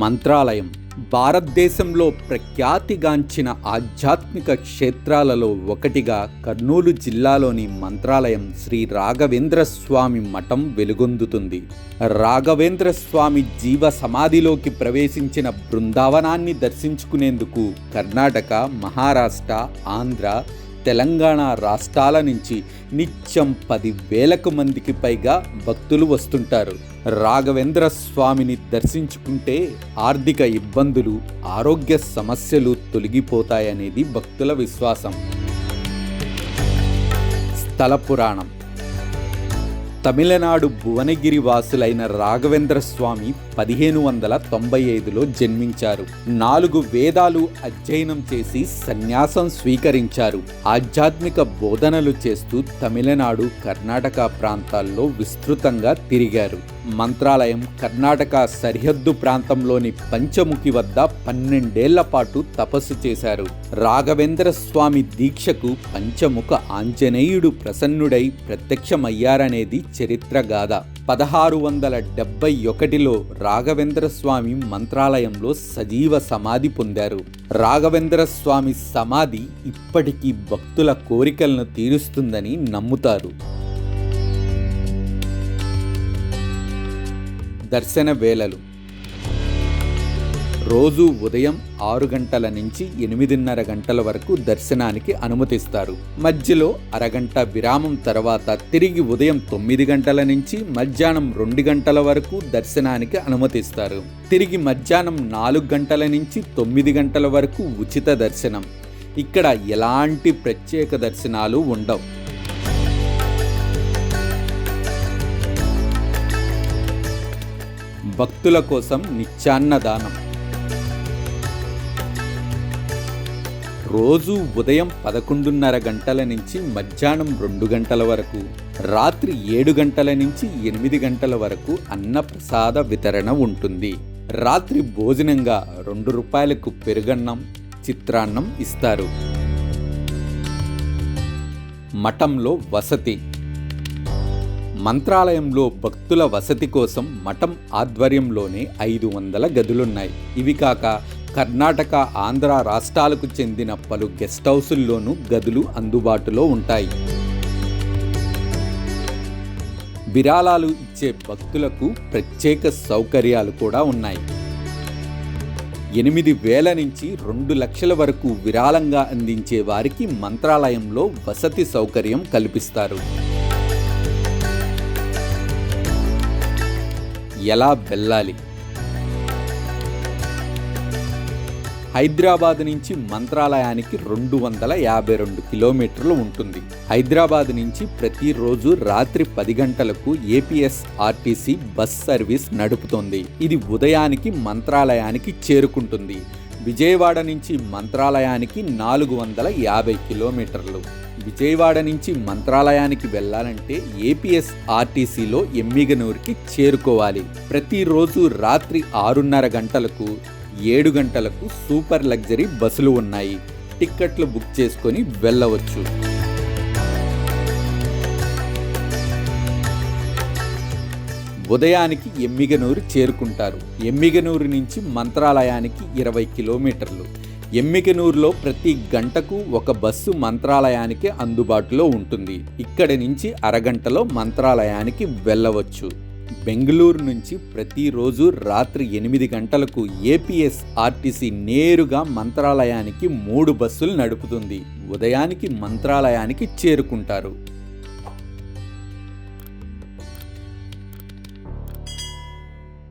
మంత్రాలయం భారతదేశంలో ప్రఖ్యాతిగాంచిన ఆధ్యాత్మిక క్షేత్రాలలో ఒకటిగా కర్నూలు జిల్లాలోని మంత్రాలయం శ్రీ రాఘవేంద్ర స్వామి మఠం వెలుగొందుతుంది. రాఘవేంద్ర స్వామి జీవ సమాధిలోకి ప్రవేశించిన బృందావనాన్ని దర్శించుకునేందుకు కర్ణాటక మహారాష్ట్ర ఆంధ్ర తెలంగాణ రాష్ట్రాల నుంచి నిత్యం పది వేలకు మందికి పైగా భక్తులు వస్తుంటారు. రాఘవేంద్ర స్వామిని దర్శించుకుంటే ఆర్థిక ఇబ్బందులు ఆరోగ్య సమస్యలు తొలగిపోతాయనేది భక్తుల విశ్వాసం. స్థల పురాణం. తమిళనాడు భువనగిరి వాసులైన రాఘవేంద్ర స్వామి పదిహేను వందల తొంభై ఐదులో జన్మించారు. నాలుగు వేదాలు అధ్యయనం చేసి సన్యాసం స్వీకరించారు. ఆధ్యాత్మిక బోధనలు చేస్తూ తమిళనాడు కర్ణాటక ప్రాంతాల్లో విస్తృతంగా తిరిగారు. మంత్రాలయం కర్ణాటక సరిహద్దు ప్రాంతంలోని పంచముఖి వద్ద పన్నెండేళ్ళ పాటు తపస్సు చేశారు. రాఘవేంద్ర స్వామి దీక్షకు పంచముఖ ఆంజనేయుడు ప్రసన్నుడై ప్రత్యక్షమయ్యారనేది చరిత్ర గాథ. పదహారు వందల డెబ్బై ఒకటిలో రాఘవేంద్ర స్వామి మంత్రాలయంలో సజీవ సమాధి పొందారు. రాఘవేంద్ర స్వామి సమాధి ఇప్పటికీ భక్తుల కోరికలను తీరుస్తుందని నమ్ముతారు. దర్శన వేళలు. రోజు ఉదయం ఆరు గంటల నుంచి ఎనిమిదిన్నర గంటల వరకు దర్శనానికి అనుమతిస్తారు. మధ్యలో అరగంట విరామం తర్వాత తిరిగి ఉదయం తొమ్మిది గంటల నుంచి మధ్యాహ్నం రెండు గంటల వరకు దర్శనానికి అనుమతిస్తారు. తిరిగి మధ్యాహ్నం నాలుగు గంటల నుంచి తొమ్మిది గంటల వరకు ఉచిత దర్శనం. ఇక్కడ ఎలాంటి ప్రత్యేక దర్శనాలు ఉండవు. భక్తుల కోసం నిత్యాన్నదానం. రోజు ఉదయం పదకొండున్నర గంటల నుంచి మధ్యాహ్నం రెండు గంటల వరకు రాత్రి ఏడు గంటల నుంచి ఎనిమిది గంటల వరకు అన్నప్రసాద వితరణ ఉంటుంది. రాత్రి భోజనంగా రెండు రూపాయలకు పెరుగన్నం చిత్రాన్నం ఇస్తారు. మఠంలో వసతి మంత్రాలయంలో భక్తుల వసతి కోసం మఠం ఆధ్వర్యంలోనే ఐదు వందల గదులున్నాయి. ఇవి కాక కర్ణాటక ఆంధ్ర రాష్ట్రాలకు చెందిన పలు గెస్ట్ హౌసుల్లోనూ గదులు అందుబాటులో ఉంటాయి. విరాళాలు ఇచ్చే భక్తులకు ప్రత్యేక సౌకర్యాలు కూడా ఉన్నాయి. ఎనిమిది వేల నుంచి రెండు లక్షల వరకు విరాళంగా అందించే వారికి మంత్రాలయంలో వసతి సౌకర్యం కల్పిస్తారు. ఎలా వెళ్ళాలి? హైదరాబాద్ నుంచి మంత్రాలయానికి రెండు వందల యాభై రెండు కిలోమీటర్లు ఉంటుంది. హైదరాబాద్ నుంచి ప్రతిరోజు రాత్రి పది గంటలకు ఏపీఎస్ ఆర్టీసీ బస్ సర్వీస్ నడుపుతోంది. ఇది ఉదయానికి మంత్రాలయానికి చేరుకుంటుంది. విజయవాడ నుంచి మంత్రాలయానికి నాలుగు వందల యాభై కిలోమీటర్లు. విజయవాడ నుంచి మంత్రాలయానికి వెళ్ళాలంటే ఏపీఎస్ ఆర్టీసీలో ఎమ్మిగనూరుకి చేరుకోవాలి. ప్రతిరోజు రాత్రి ఆరున్నర గంటలకు ఏడు గంటలకు సూపర్ లగ్జరీ బస్సులు ఉన్నాయి. టిక్కెట్లు బుక్ చేసుకొని వెళ్ళవచ్చు. ఉదయానికి ఎమ్మిగనూరు చేరుకుంటారు. ఎమ్మిగనూరు నుంచి మంత్రాలయానికి ఇరవై కిలోమీటర్లు. ఎమ్మిగనూరులో ప్రతి గంటకు ఒక బస్సు మంత్రాలయానికి అందుబాటులో ఉంటుంది. ఇక్కడి నుంచి అరగంటలో మంత్రాలయానికి వెళ్ళవచ్చు. బెంగళూరు నుంచి ప్రతిరోజు రాత్రి ఎనిమిది గంటలకు ఏపీఎస్ ఆర్టీసీ నేరుగా మంత్రాలయానికి మూడు బస్సులు నడుపుతుంది. ఉదయానికి మంత్రాలయానికి చేరుకుంటారు.